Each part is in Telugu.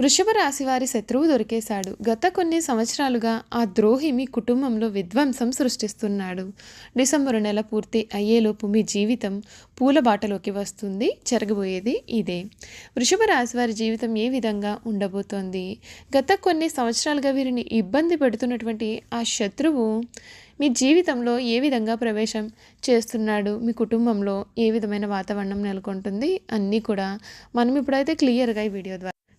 వృషభ రాశి వారి శత్రువు దొరికేశాడు. గత కొన్ని సంవత్సరాలుగా ఆ ద్రోహి మీ కుటుంబంలో విధ్వంసం సృష్టిస్తున్నాడు. డిసెంబరు నెల పూర్తి అయ్యేలోపు మీ జీవితం పూల బాటలోకి వస్తుంది. జరగబోయేది ఇదే. వృషభ రాశి వారి జీవితం ఏ విధంగా ఉండబోతోంది? గత కొన్ని సంవత్సరాలుగా వీరిని ఇబ్బంది పెడుతున్నటువంటి ఆ శత్రువు మీ జీవితంలో ఏ విధంగా ప్రవేశం చేస్తున్నాడు? మీ కుటుంబంలో ఏ విధమైన వాతావరణం నెలకొంటుంది? అన్నీ కూడా మనం ఇప్పుడైతే క్లియర్గా ఈ వీడియో ద్వారా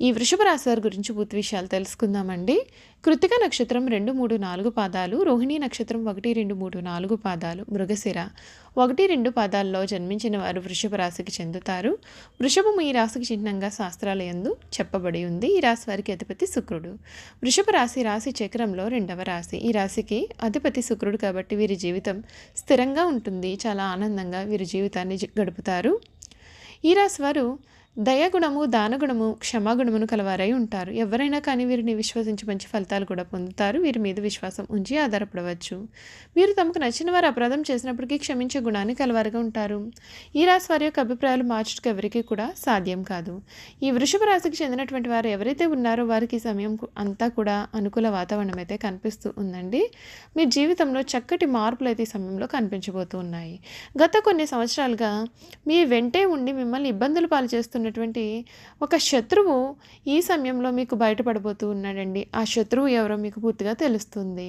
ఈ వృషభ రాశి వారి గురించి పూర్తి విషయాలు తెలుసుకుందామండి. కృతిక నక్షత్రం రెండు మూడు నాలుగు పాదాలు రోహిణీ నక్షత్రం ఒకటి రెండు మూడు నాలుగు పాదాలు మృగశిర ఒకటి రెండు పాదాల్లో జన్మించిన వారు వృషభ రాశికి చెందుతారు. వృషభము ఈ రాశికి చిహ్నంగా శాస్త్రాలయందు చెప్పబడి ఉంది. ఈ రాశి వారికి అధిపతి శుక్రుడు. వృషభ రాశి రాశి చక్రంలో రెండవ రాశి. ఈ రాశికి అధిపతి శుక్రుడు కాబట్టి వీరి జీవితం స్థిరంగా ఉంటుంది. చాలా ఆనందంగా వీరి జీవితాన్ని గడుపుతారు. ఈ రాశి వారు దయగుణము దానగుణము క్షమాగుణమును కలవారై ఉంటారు. ఎవరైనా కానీ వీరిని విశ్వసించి మంచి ఫలితాలు కూడా పొందుతారు. వీరి మీద విశ్వాసం ఉంచి ఆధారపడవచ్చు. వీరు తమకు నచ్చిన వారు అపరాధం చేసినప్పటికీ క్షమించే గుణాన్ని కలవారుగా ఉంటారు. ఈ రాశి వారి యొక్క అభిప్రాయాలు మార్చడానికి ఎవరికీ కూడా సాధ్యం కాదు. ఈ వృషభ రాశికి చెందినటువంటి వారు ఎవరైతే ఉన్నారో వారికి సమయం అంతా కూడా అనుకూల వాతావరణం అయితే కనిపిస్తూ ఉందండి. మీ జీవితంలో చక్కటి మార్పులు అయితే ఈ సమయంలో కనిపించబోతూ ఉన్నాయి. గత కొన్ని సంవత్సరాలుగా మీ వెంటే ఉండి మిమ్మల్ని ఇబ్బందులు పాలు ఉన్నటువంటి ఒక శత్రువు ఈ సమయంలో మీకు బయటపడబోతూ ఉన్నాడండి. ఆ శత్రువు ఎవరో మీకు పూర్తిగా తెలుస్తుంది.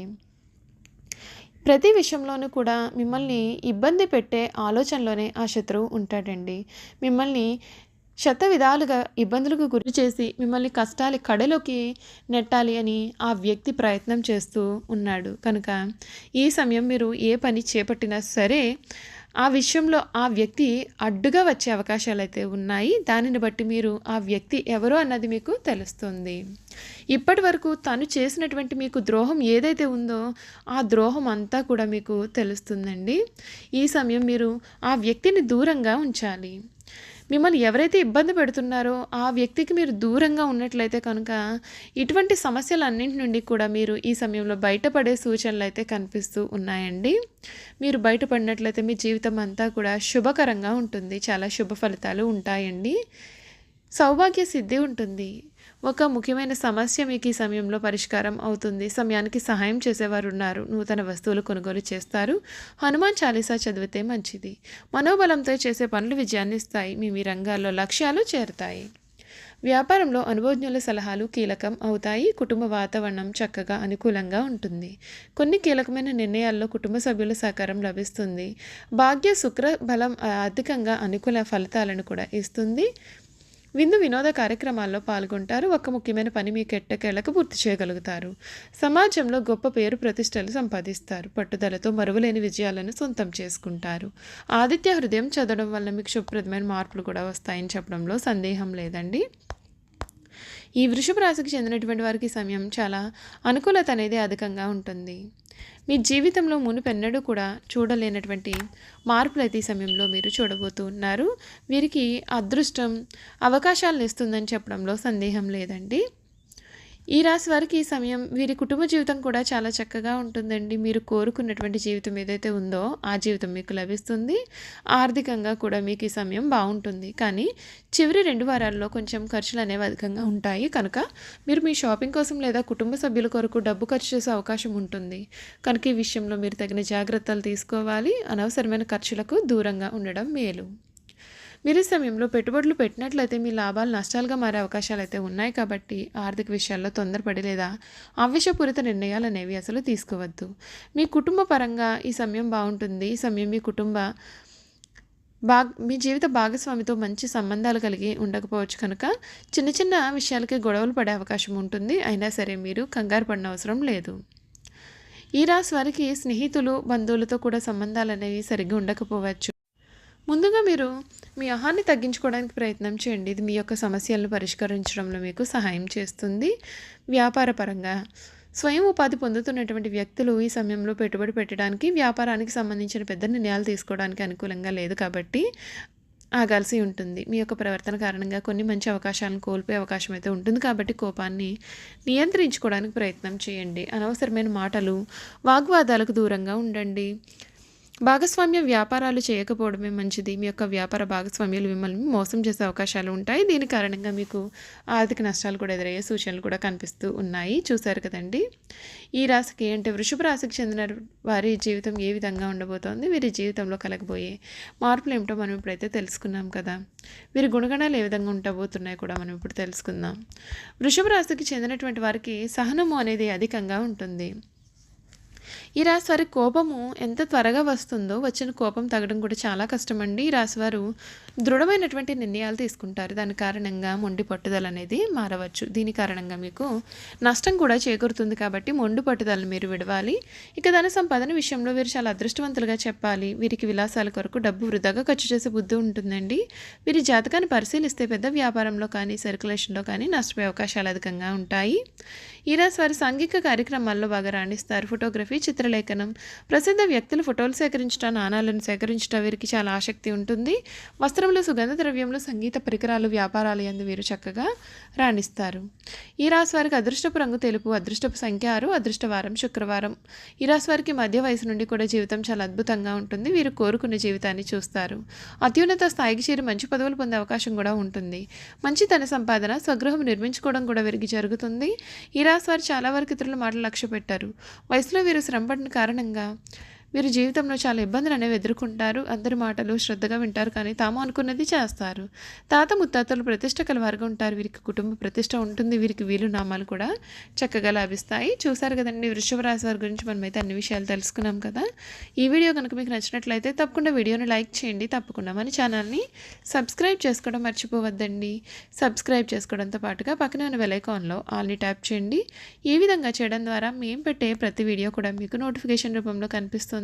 ప్రతి విషయంలోనూ కూడా మిమ్మల్ని ఇబ్బంది పెట్టే ఆలోచనలోనే ఆ శత్రువు ఉంటాడండి. మిమ్మల్ని శత విధాలుగా ఇబ్బందులకు గురి చేసి మిమ్మల్ని కష్టాలు కడలోకి నెట్టాలి అని ఆ వ్యక్తి ప్రయత్నం చేస్తూ ఉన్నాడు. కనుక ఈ సమయం మీరు ఏ పని చేపట్టినా సరే ఆ విషయంలో ఆ వ్యక్తి అడ్డుగా వచ్చే అవకాశాలు అయితే ఉన్నాయి. దానిని బట్టి మీరు ఆ వ్యక్తి ఎవరో అన్నది మీకు తెలుస్తుంది. ఇప్పటి వరకు తను చేసినటువంటి మీకు ద్రోహం ఏదైతే ఉందో ఆ ద్రోహం అంతా కూడా మీకు తెలుస్తుందండి. ఈ సమయం మీరు ఆ వ్యక్తిని దూరంగా ఉంచాలి. మిమ్మల్ని ఎవరైతే ఇబ్బంది పెడుతున్నారో ఆ వ్యక్తికి మీరు దూరంగా ఉన్నట్లయితే కనుక ఇటువంటి సమస్యలన్నింటి నుండి కూడా మీరు ఈ సమయంలో బయటపడే సూచనలు అయితే కనిపిస్తూ ఉన్నాయండి. మీరు బయటపడినట్లయితే మీ జీవితం అంతా కూడా శుభకరంగా ఉంటుంది. చాలా శుభ ఫలితాలు ఉంటాయండి. సౌభాగ్య సిద్ధి ఉంటుంది. ఒక ముఖ్యమైన సమస్య మీకు ఈ సమయంలో పరిష్కారం అవుతుంది. సమయానికి సహాయం చేసేవారు ఉన్నారు నూతన వస్తువులు కొనుగోలు చేస్తారు. హనుమాన్ చాలీసా చదివితే మంచిది. మనోబలంతో చేసే పనులు విజయాన్ని ఇస్తాయి. మీ మీ రంగాల్లో లక్ష్యాలు చేరుతాయి. వ్యాపారంలో అనుభవజ్ఞుల సలహాలు కీలకం అవుతాయి. కుటుంబ వాతావరణం చక్కగా అనుకూలంగా ఉంటుంది. కొన్ని కీలకమైన నిర్ణయాల్లో కుటుంబ సభ్యుల సహకారం లభిస్తుంది. భాగ్య శుక్ర బలం అధికంగా అనుకూల ఫలితాలను కూడా ఇస్తుంది. విందు వినోద కార్యక్రమాల్లో పాల్గొంటారు. ఒక ముఖ్యమైన పని మీ కెట్టకేళ్ళకు పూర్తి చేయగలుగుతారు. సమాజంలో గొప్ప పేరు ప్రతిష్టలు సంపాదిస్తారు. పట్టుదలతో మరువలేని విజయాలను సొంతం చేసుకుంటారు. ఆదిత్య హృదయం చదవడం వల్ల మీకు శుభప్రదమైన మార్పులు కూడా వస్తాయని చెప్పడంలో సందేహం లేదండి. ఈ వృషభ రాశికి చెందినటువంటి వారికి సమయం చాలా అనుకూలత అనేది అధికంగా ఉంటుంది. మీ జీవితంలో మునుపెన్నడూ కూడా చూడలేనటువంటి మార్పులు అయితే ఈ సమయంలో మీరు చూడబోతూ ఉన్నారు. వీరికి అదృష్టం అవకాశాలను ఇస్తుందని చెప్పడంలో సందేహం లేదండి. ఈ రాశి వారికి ఈ సమయం వీరి కుటుంబ జీవితం కూడా చాలా చక్కగా ఉంటుందండి. మీరు కోరుకున్నటువంటి జీవితం ఏదైతే ఉందో ఆ జీవితం మీకు లభిస్తుంది. ఆర్థికంగా కూడా మీకు ఈ సమయం బాగుంటుంది. కానీ చివరి రెండు వారాల్లో కొంచెం ఖర్చులు అనేవి అధికంగా ఉంటాయి. కనుక మీరు మీ షాపింగ్ కోసం లేదా కుటుంబ సభ్యుల కొరకు డబ్బు ఖర్చు చేసే అవకాశం ఉంటుంది. కనుక ఈ విషయంలో మీరు తగిన జాగ్రత్తలు తీసుకోవాలి. అనవసరమైన ఖర్చులకు దూరంగా ఉండడం మేలు. మీరు ఈ సమయంలో పెట్టుబడులు పెట్టినట్లయితే మీ లాభాలు నష్టాలుగా మారే అవకాశాలు అయితే ఉన్నాయి కాబట్టి ఆర్థిక విషయాల్లో తొందరపడి లేదా ఆవేశపూరిత నిర్ణయాలు అనేవి అసలు తీసుకోవద్దు. మీ కుటుంబ పరంగా ఈ సమయం బాగుంటుంది. ఈ సమయం మీ కుటుంబ బాగ్ మీ జీవిత భాగస్వామితో మంచి సంబంధాలు కలిగి ఉండకపోవచ్చు కనుక చిన్న చిన్న విషయాలకి గొడవలు పడే అవకాశం ఉంటుంది. అయినా సరే మీరు కంగారు పడిన అవసరం లేదు. ఈ రాశి వారికి స్నేహితులు బంధువులతో కూడా సంబంధాలు అనేవి సరిగ్గా ఉండకపోవచ్చు. ముందుగా మీరు మీ ఆహాన్ని తగ్గించుకోవడానికి ప్రయత్నం చేయండి. ఇది మీ యొక్క సమస్యలను పరిష్కరించడంలో మీకు సహాయం చేస్తుంది. వ్యాపార పరంగా స్వయం ఉపాధి పొందుతున్నటువంటి వ్యక్తులు ఈ సమయంలో పెట్టుబడి పెట్టడానికి వ్యాపారానికి సంబంధించిన పెద్ద నిర్ణయాలు తీసుకోవడానికి అనుకూలంగా లేదు కాబట్టి ఆగాల్సి ఉంటుంది. మీ యొక్క ప్రవర్తన కారణంగా కొన్ని మంచి అవకాశాలను కోల్పోయే అవకాశం అయితే ఉంటుంది కాబట్టి కోపాన్ని నియంత్రించుకోవడానికి ప్రయత్నం చేయండి. అనవసరమైన మాటలు వాగ్వాదాలకు దూరంగా ఉండండి. భాగస్వామ్య వ్యాపారాలు చేయకపోవడమే మంచిది. మీ యొక్క వ్యాపార భాగస్వామ్యాలు మిమ్మల్ని మోసం చేసే అవకాశాలు ఉంటాయి. దీని కారణంగా మీకు ఆర్థిక నష్టాలు కూడా ఎదురయ్యే సూచనలు కూడా కనిపిస్తూ ఉన్నాయి. చూశారు కదండి. ఈ రాశికి అంటే వృషభ రాశికి చెందిన వారి జీవితం ఏ విధంగా ఉండబోతోంది? వీరి జీవితంలో కలగబోయే మార్పులు ఏమిటో మనం ఇప్పుడైతే తెలుసుకున్నాం కదా. వీరి గుణగణాలు ఏ విధంగా ఉండబోతున్నాయి కూడా మనం ఇప్పుడు తెలుసుకుందాం. వృషభ రాశికి చెందినటువంటి వారికి సహనము అనేది అధికంగా ఉంటుంది. ఈ రాశి వారి కోపము ఎంత త్వరగా వస్తుందో వచ్చిన కోపం తగ్గడం కూడా చాలా కష్టమండి. ఈ రాశివారు దృఢమైనటువంటి నిర్ణయాలు తీసుకుంటారు. దాని కారణంగా మొండి పట్టుదల అనేది మారవచ్చు. దీని కారణంగా మీకు నష్టం కూడా చేకూరుతుంది కాబట్టి మొండి పట్టుదలను మీరు విడవాలి. ఇక ధన సంపాదన విషయంలో వీరు చాలా అదృష్టవంతులుగా చెప్పాలి. వీరికి విలాసాల కొరకు డబ్బు వృధాగా ఖర్చు చేసే బుద్ధి ఉంటుందండి. వీరి జాతకాన్ని పరిశీలిస్తే పెద్ద వ్యాపారంలో కానీ సర్క్యులేషన్లో కానీ నష్టపోయే అవకాశాలు అధికంగా ఉంటాయి. ఈ రాశి వారి సాంఘిక కార్యక్రమాల్లో బాగా రాణిస్తారు. ఫోటోగ్రఫీ చిత్రలేఖనం. ప్రసిద్ధ వ్యక్తులు ఫోటోలు సేకరించడం నాణాలను సేకరించడం వీరికి చాలా ఆసక్తి ఉంటుంది. వస్త్రములు సుగంధ ద్రవ్యములు సంగీత పరికరాలు వ్యాపారాలు ఎందు వీరు చక్కగా రాణిస్తారు. ఈ రాశి వారికి అదృష్టపు రంగు తెలుపు అదృష్టపు సంఖ్య ఆరు అదృష్టవారం శుక్రవారం. ఈ రాశి వారికి మధ్య వయసు నుండి కూడా జీవితం చాలా అద్భుతంగా ఉంటుంది. వీరు కోరుకునే జీవితాన్ని చూస్తారు. అత్యున్నత స్థాయికి చేరి మంచి పదవులు పొందే అవకాశం కూడా ఉంటుంది. మంచి ధన సంపాదన స్వగృహం నిర్మించుకోవడం కూడా వీరికి జరుగుతుంది. ఈ రాశి వారు చాలా వరకు ఇతరుల మాటలు లక్ష్య పెట్టారు వయసులో వీరు శ్రమపడిన కారణంగా వీరు జీవితంలో చాలా ఇబ్బందులు అనేవి ఎదుర్కొంటారు. అందరి మాటలు శ్రద్ధగా వింటారు కానీ తాము అనుకున్నది చేస్తారు. తాత ముత్తాతలు ప్రతిష్ట కలవారుగా ఉంటారు. వీరికి కుటుంబ ప్రతిష్ట ఉంటుంది. వీరికి వీలు నామాలు కూడా చక్కగా లాభిస్తాయి. చూసారు కదండి వృషభ రాశి వారి గురించి మనమైతే అన్ని విషయాలు తెలుసుకున్నాం కదా. ఈ వీడియో కనుక మీకు నచ్చినట్లయితే తప్పకుండా వీడియోని లైక్ చేయండి. తప్పకుండా మన ఛానల్ని సబ్స్క్రైబ్ చేసుకోవడం మర్చిపోవద్దండి. సబ్స్క్రైబ్ చేసుకోవడంతో పాటుగా పక్కనే ఉన్న వెలైకాన్లో ఆల్ని ట్యాప్ చేయండి. ఈ విధంగా చేయడం ద్వారా మేము పెట్టే ప్రతి వీడియో కూడా మీకు నోటిఫికేషన్ రూపంలో కనిపిస్తుంది.